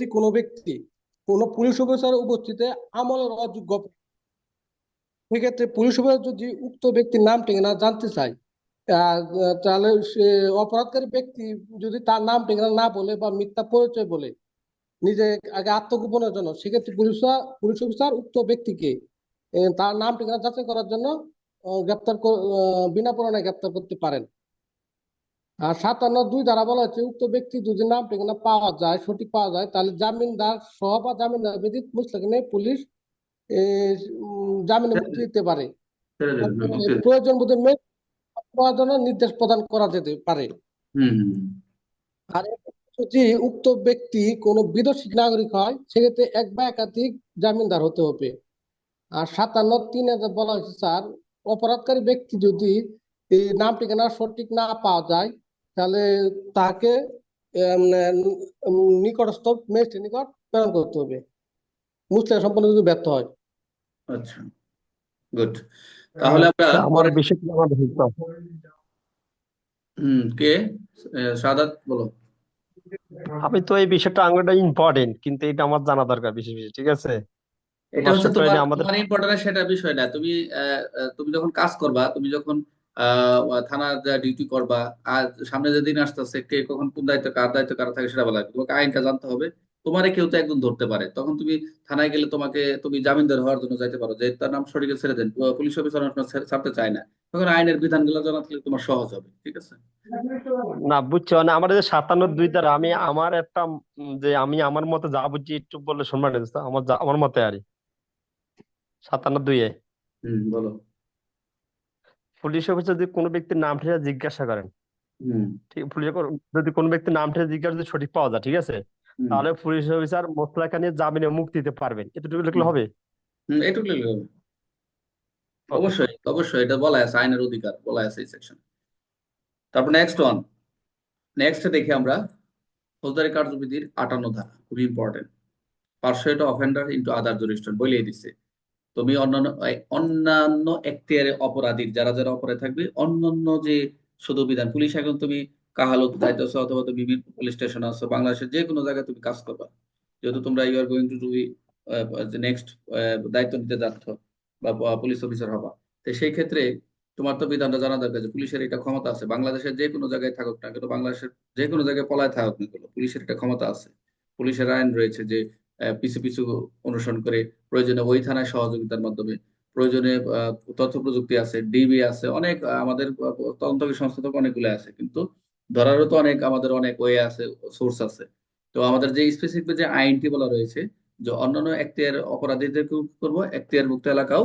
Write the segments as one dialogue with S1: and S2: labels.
S1: যদি কোনো ব্যক্তি, কোনো পুলিশ অফিসার উপস্থিতিতে আমলের অযোগ্য সেক্ষেত্রে পুলিশ অফিসার যদি উক্ত ব্যক্তির নাম ঠিকানা জানতে চায় তাহলে সে অপরাধকারী ব্যক্তি যদি তার নাম ঠিকানা না বলে বা মিথ্যা পরিচয় বলে, নিজে আগে আত্মগোপনের জন্য, সেক্ষেত্রে পুলিশ পুলিশ অফিসার উক্ত ব্যক্তিকে তার নাম ঠিকানা যাচাই করার জন্য গ্রেপ্তার বিনা পরোয়ানায় গ্রেপ্তার করতে পারেন। আর সাতান্ন দুই ধারা বলা হচ্ছে উক্ত ব্যক্তি যদি নাম ঠিকানা পাওয়া যায় সঠিক পাওয়া যায় তাহলে জামিনদার সহ বা জামিনদার ব্যতীত মুসলিমে পুলিশ জামিনে মুক্তি দিতে পারে। প্রয়োজন বোধে নির্দেশ প্রদান করা যেতে পারে। আর যদি উক্ত ব্যক্তি কোনো বিদেশি নাগরিক হয় সেক্ষেত্রে এক বা একাধিক জামিনদার হতে হবে আর সাতান্ন তিন বলা হয়েছে স্যার অপরাধকারী ব্যক্তি যদি এই নাম ঠিকানা সঠিক না পাওয়া যায় তাহলে তাকে উম, নিকটস্থ ম্যাজিস্ট্রেটের নিকট প্রেরণ করতে হবে। মুসলিম সম্পন্ন যদি ব্যর্থ হয়।
S2: আচ্ছা গুড তাহলে আমরা
S3: আমার
S2: পরে-
S3: বিষয়টি আমাদের
S2: হুম কে? সাদাত বলো।
S3: আমি তো এই বিষয়টা আঙুলটা ইম্পর্টেন্ট কিন্তু এটা আমার জানা দরকার বিশেষ বিশেষ ঠিক আছে?
S2: এটা হচ্ছে তোমার
S3: আমাদের
S2: তোমার ইম্পর্টেন্ট সেটা বিষয় না। তুমি তুমি যখন কাজ করবা তুমি যখন থানার ডিউটি করবা আর সামনে যে দিন আসতেছে কে কখন কোন দায়িত্ব কার দায়িত্ব কার থাকে সেটা বলা লাগবে। তোমাকে আইনটা জানতে হবে। তোমারে কেউ তো একদম ধরতে পারে। তখন তুমি থানায় গেলে তোমাকে তুমি জামিনদার হওয়ার জন্য যাইতে পারো। যে তার নাম সঠিক ছেড়ে দেন পুলিশ অফিসার ছাড়তে চায় না। তখন আইনের বিধানগুলো জানা থাকলে তোমার সহজ হবে ঠিক আছে?
S3: না বুঝছ মানে আমার যে সাতান্ন দুই দ্বারা আমি আমার একটা যে আমি আমার মতে যা বুঝছি একটু বললে শুনবেন আমার আমার মতে আর সাতান্ন দুইয়ে
S2: হুম বলো।
S3: পুলিশ অফিসার যদি কোনো ব্যক্তির নাম ঠিকানা জিজ্ঞাসা করেন ঠিক পুলিশ যদি কোনো ব্যক্তির নাম ঠিকানা জিজ্ঞাসা যদি সঠিক পাওয়া যায় ঠিক আছে? তাহলে পুলিশ অফিসার মোস্তফা নিয়ে জামিনে মুক্তি দিতে পারবেন। এতটুকু লিখলে হবে?
S2: এটুকু লিখলে হবে। অবশ্যই অবশ্যই এটা বলা আছে আইনের অধিকার বলা আছে এই সেকশন তারপর নেক্সট ওয়ান নেক্সট দেখি আমরা ফৌজদারি কার্যবিধির আটান্ন ধারা খুবই important pursuit offender into other jurisdiction বলেই দিছে। তুমি অন্যান্য অন্যান্য এখতিয়ারে অপরাধীর যারা যারা অপরাধী থাকবে, অন্যান্য যে শুধু বিধান পুলিশ এখন তুমি কাহালত আছো অথবা তুমি বিভিন্ন পুলিশ স্টেশন আছো, বাংলাদেশের যে কোনো জায়গায় তুমি কাজ করবা। যেহেতু তোমরা you are going to do next দায়িত্ব নিতে যাচ্ছ বা পুলিশ অফিসার হবা। তো সেই ক্ষেত্রে তোমার তো বিধানটা জানা দরকার যে পুলিশের এটা ক্ষমতা আছে। বাংলাদেশের যে কোনো জায়গায় থাকুক না কিন্তু বাংলাদেশের যে কোনো জায়গায় পলায় থাকুক না পুলিশের একটা ক্ষমতা আছে। পুলিশের আইন রয়েছে যে পিছু পিছু অনুসরণ করে প্রয়োজনে ওই থানায় সহযোগিতার মাধ্যমে প্রয়োজনে তথ্য প্রযুক্তি আছে ডিবি আছে অনেক আমাদের আহ, তদন্তকারী সংস্থা তো অনেকগুলো আছে কিন্তু ধরারও তো অনেক আমাদের অনেক ওয়ে আছে সোর্স আছে। তো আমাদের যে স্পেসিফিক যে আইনটি বলা রয়েছে যে অন্যান্য এখতিয়ার অপরাধীদেরকে করব? এখতিয়ার মুক্ত এলাকাও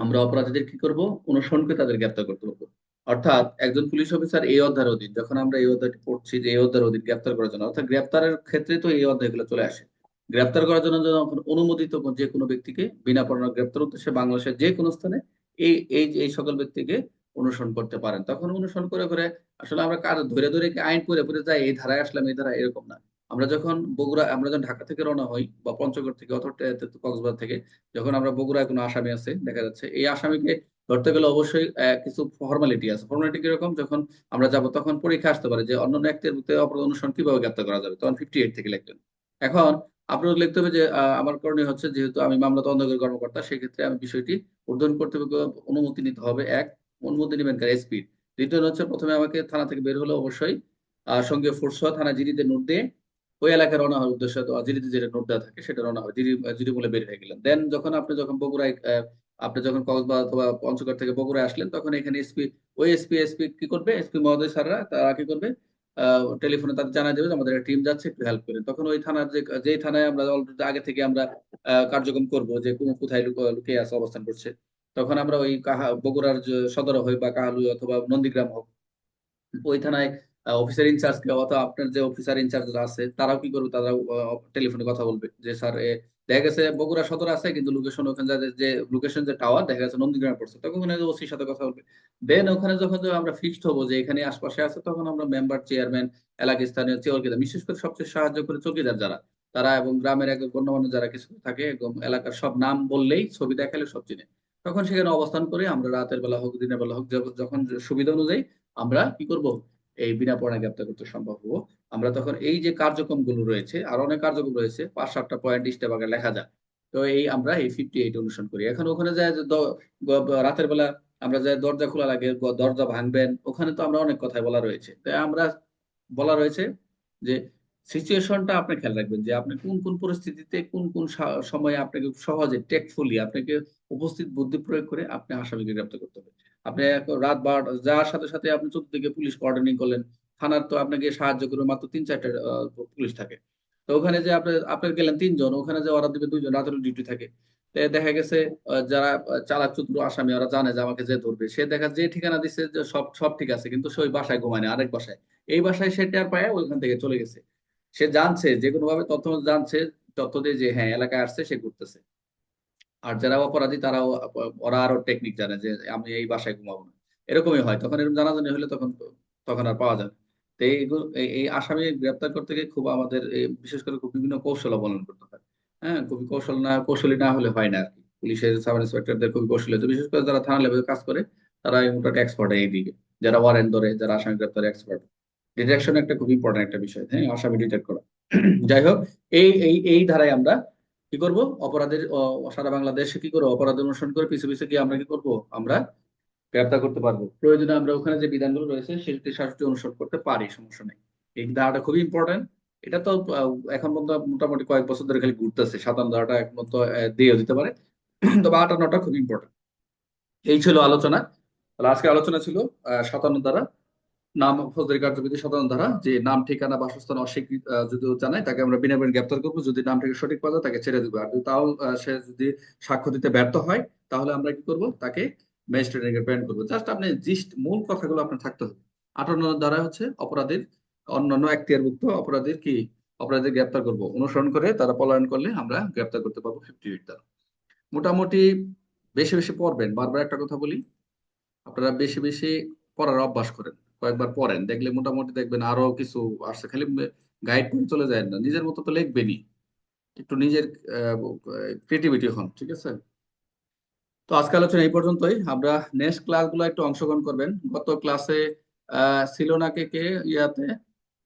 S2: আমরা অপরাধীদের কি করব? অনুসরণ করে তাদের গ্রেপ্তার করতে পারব। অর্থাৎ একজন পুলিশ অফিসার এই অধ্যায়ের অধীন যখন আমরা এই অধ্যায়টি পড়ছি যে এই অধ্যায়ের অধীন গ্রেপ্তার করার জন্য অর্থাৎ গ্রেপ্তারের ক্ষেত্রে তো এই অধ্যায়গুলো চলে আসে। গ্রেপ্তার করার জন্য অনুমোদিত যে কোনো ব্যক্তিকে বিনা পরোয়ানা গ্রেপ্তার উদ্দেশ্যে বাংলাদেশের যে কোনো স্থানে এই এই এই সকল ব্যক্তিকে অনুসরণ করতে পারেন। তখন অনুসরণ করে করে আসলে আমরা কার ধরে ধরে আইন করে পড়ে যাই, এই ধারায় আসলাম, এই ধারায় এরকম না। আমরা যখন বগুড়া, আমরা যখন ঢাকা থেকে রওনা হই বা পঞ্চগড় থেকে অথবা কক্সবাজার থেকে, যখন আমরা বগুড়ায় কোনো আসামি আছে, দেখা যাচ্ছে, এই আসামিকে ধরতে গেলে অবশ্যই কিছু ফর্মালিটি আছে। ফর্মালিটি কীরকম? যখন আমরা যাব, তখন পরীক্ষা আসতে পারে যে অন্য ভিতরে অপরাধ অনুসরণ কীভাবে গ্রেপ্তার করা যাবে? তখন ফিফটি এইট থেকে লিখবেন এখন আপনার লিখতে হবে যে আমার করণীয় হচ্ছে যেহেতু আমি মামলা তদন্তকারী কর্মকর্তা, সেক্ষেত্রে আমি বিষয়টি ঊর্ধ্বতন কর্তৃপক্ষ অনুমতি নিতে হবে। এক, অনুমতি নেবেন কার? এসপি দ্বিতীয় হচ্ছে প্রথমে আমাকে থানা থেকে বের হলে অবশ্যই সঙ্গে ফোর্স থানা জিডিতে নোট দিয়ে ওই এলাকায় রওনা হওয়ার উদ্দেশ্যে তো জিডিতে যেটা নোট দেওয়া থাকে সেটা রওনা হয় জিডি জিডি বলে বের হয়ে গেলেন। দেন যখন আপনি যখন বগুড়ায় আপনি যখন কক্সবাজার অথবা পঞ্চগড় থেকে বগুড়ায় আসলেন, তখন এখানে এসপি, ওই এসপি এসপি কি করবে? এসপি মহোদয় স্যাররা, তারা কি করবে? টেলিফোনে তাদের জানা যাবে যে আমাদের একটা টিম যাচ্ছে, একটু হেল্প করেন তখন ওই থানার যে, যেই থানায় আমরা already আগে থেকে আমরা কার্যক্রম করব যে কোন, কোথায় লুক- লুকিয়ে আছে, অবস্থান করছে। তখন আমরা ওই বগুড়ার সদর হই বা কাহালু অথবা নন্দীগ্রাম হোক, ওই থানায় অফিসার ইনচার্জ কে অথবা আপনার যে অফিসার ইনচার্জ আছে, তারাও কি করবে? তারা টেলিফোনে কথা বলবে যে, স্যার দেখা গেছে বগুড়া সদর আছে, কিন্তু লোকেশন ওখানে যে লোকেশন যে টাওয়ার দেখা গেছে নন্দীগ্রামে পড়ছে। তখন ওখানে ওসির সাথে কথা বলবে। দেন ওখানে যখন আমরা ফিক্সড হব যে এখানে আশপাশে আছে, তখন আমরা মেম্বার চেয়ারম্যান এলাকা স্থানীয় চৌকিদার বিশেষ করে সবচেয়ে সাহায্য করে চৌকিদার যারা, তারা এবং গ্রামের এক গণ্যমান্য যারা কিছু থাকে, এবং এলাকার সব নাম বললেই ছবি দেখালে সব চিনে। তখন সেখানে অবস্থান করে আমরা রাতের বেলা হোক, দিনের বেলা হোক যখন সুবিধা অনুযায়ী আমরা কি করব? এই বিনা পড়ায় গ্রেপ্তার করতে সম্ভব হব। আমরা তখন এই যে কার্যক্রমগুলো রয়েছে, আর অনেক কার্যক্রম রয়েছে, পাঁচ সাতটা পয়েন্ট ইস্টে বাগে লেখা যায়। তো এই আমরা এই ফিফটি এইট অনুসরণ করি। এখন ওখানে যায় রাতের বেলা আমরা যাই দরজা খোলা লাগে দরজা ভাঙবেন, ওখানে তো আমরা অনেক কথাই বলা রয়েছে। তাই আমরা বলা রয়েছে যে সিচুয়েশনটা আপনি খেয়াল রাখবেন যে আপনি কোন কোন পরিস্থিতিতে কোন কোন সময়ে আপনাকে সহজে টেকফুলি আপনাকে উপস্থিত বুদ্ধি প্রয়োগ করে আপনি আসামিকে গ্রেপ্তার করতে আপনি রাত বারোটা যাওয়ার সাথে সাথে আপনি চতুর্দিকে পুলিশ কোঅর্ডিনেটিং করলেন, থানার তো আপনাকে সাহায্য করবে মাত্র তিন চারটা পুলিশ থাকে। তো ওখানে যে আপনি আপনি গেলেন তিনজন, ওখানে যে ওরা দিবে দুইজন, রাতের ডিউটি থাকে। দেখা গেছে যারা চালাক চতুর আসামি, ওরা জানে যে আমাকে যে ধরবে। সে দেখা যে ঠিকানা দিচ্ছে যে সব সব ঠিক আছে, কিন্তু সে ওই বাসায় ঘুমায় আরেক বাসায়। এই বাসায় সে টের পায় ওইখান থেকে চলে গেছে। সে জানছে যে কোনো ভাবে তথ্য জানছে, তথ্য দিয়ে যে হ্যাঁ এলাকায় আসছে, সে ঘুরতেছে। আর যারা অপরাধী, তারাও, ওরা আরও টেকনিক জানে যে আমি এই বাসায় ঘুমাবো না। এরকমই হয়। তখন এরকম জানাজানি হলে তখন তখন আর পাওয়া যাবে তো এই আসামি গ্রেপ্তার করতে গিয়ে খুব আমাদের বিশেষ করে খুব বিভিন্ন কৌশল অবলম্বন করতে হয়। হ্যাঁ খুবই কৌশল না, কৌশলী না হলে হয় না আর কি পুলিশের, সাব ইন্সপেক্টরদের খুবই কৌশলী তো বিশেষ করে যারা থানা লেভেলে কাজ করে, তারা এই মোটামুটি এক্সপার্ট এই দিকে। যারা ওয়ারেন্ট ধরে, যারা আসামি গ্রেপ্তারে এক্সপার্ট ডিটেকশন একটা খুব ইম্পর্টেন্ট একটা বিষয়। হ্যাঁ আসামি ডিটেক্ট করা। যাই হোক, এই এই এই ধারায় আমরা কি করব? অপরাধের সারা বাংলাদেশে কি করব? অপরাধ অনুসরণ করে পিছু পিছু গিয়ে আমরা কি করব? আমরা গ্রেপ্তার করতে পারব। প্রয়োজনে আমরা ওখানে যে বিধানগুলো রয়েছে সেটি শাস্তি অনুসরণ করতে পারি সমস্যা নেই। এই ধারাটা খুবই ইম্পর্টেন্ট এটা তো এখন পর্যন্ত মোটামুটি কয়েক বছর ধরে খালি ঘুরতেছে। সাধারণ ধারাটা আহ, দিয়েও দিতে পারে। তবে আটান্নটা খুব ইম্পর্টেন্ট এই ছিল আলোচনা। তাহলে আজকে আলোচনা ছিল সাতান্ন ধারা নাম ফৌজদারি কার্যবিধি সাধারণ ধারা, যে নাম, ঠিকানা, বাসস্থান অস্বীকৃত যদি জানায়, তাকে আমরা বিনা বিনা গ্রেপ্তার করব। যদি নাম থেকে সঠিক পাওয়া তাকে ছেড়ে দেবো। আর তাও সে যদি সাক্ষ্য দিতে ব্যর্থ হয়, তাহলে আমরা কি করব? তাকে ম্যাজিস্ট্রেটকে প্রেরণ করব। জাস্ট আপনি জিস্ট মূল কথাগুলো আপনার থাকতে হবে। আটান্ন ধারা হচ্ছে অপরাধীর, অন্যান্য এখতিয়ারভুক্ত অপরাধীর কি? অপরাধীর গ্রেপ্তার করব। অনুসরণ করে তারা পলায়ন করলে আমরা গ্রেপ্তার করতে পারব ফিফটি এইট দ্বারা মোটামুটি বেশি বেশি পড়বেন। বারবার একটা কথা বলি, আপনারা বেশি বেশি পড়ার অভ্যাস করেন। কয়েকবার পড়েন, দেখলে মোটামুটি দেখবেন আরও কিছু আসছে। খালি গাইড করে চলে যায় না, নিজের মতো তো লিখবেনই। একটু নিজের ক্রিয়েটিভিটি হন, ঠিক আছে? তো আজকে আলোচনা এই পর্যন্তই। আমরা নেক্সট ক্লাসগুলো একটু অংশগ্রহণ করবেন। গত ক্লাসে আহ, ছিল না কে কে ইয়াতে?